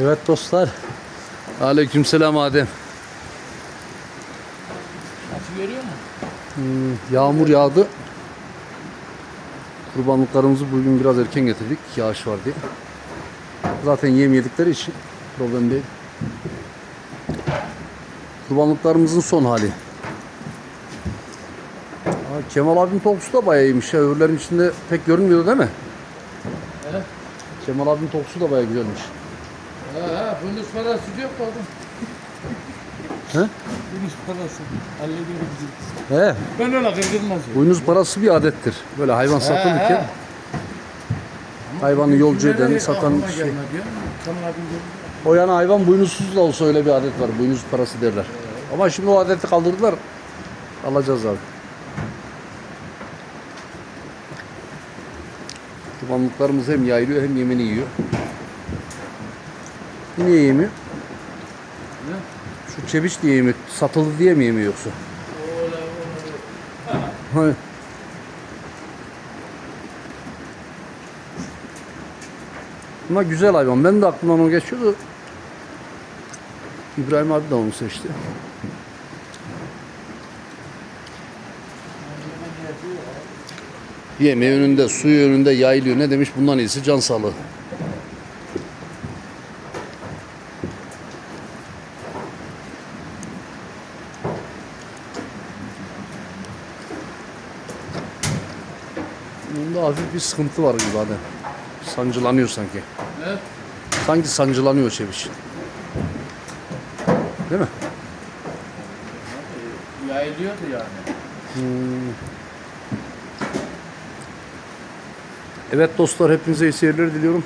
Evet dostlar. Aleykümselam Adem. Nasıl görüyor musun? Hmm, yağmur yağdı. Kurbanlıklarımızı bugün biraz erken getirdik. Yağış var diye. Zaten yem yedikleri için problem değil. Kurbanlıklarımızın son hali. Aa, Kemal abinin topsu da bayağı iyiymiş ya. Öbürlerin içinde pek görünmüyordu değil mi? Evet. Kemal abinin topsu da bayağı güzelmiş. Ha parası yok oğlum. He? Bonus parası. Hallediyoruz biz. He. Ben öyle kırdırmaz. Boynuz parası bir adettir. Böyle hayvan satılırken hayvanı yolcu eden, satan şey. O yana hayvan boynuzsuz da olsa öyle bir adet var. Boynuz parası derler. Ama şimdi o adeti kaldırdılar. Alacağız abi. Kurbanlıklarımız hem yayılıyor hem yemini yiyor. Niye yemiyor? Ne? Şu çebiç diye yemiyor. Satıldı diye mi yemiyor yoksa? Hani Ama güzel hayvan. Ben de aklımdan o geçiyordu. İbrahim abi de onu seçti. Yemeği önünde, suyu önünde yayılıyor. Ne demiş? Bundan iyisi can sağlığı. Bunda hafif bir sıkıntı var gibi Adem. Sancılanıyor sanki. Ne? Sanki sancılanıyor çeviş. Değil mi? Yayılıyordu yani. Evet dostlar hepinize iyi seyirler diliyorum.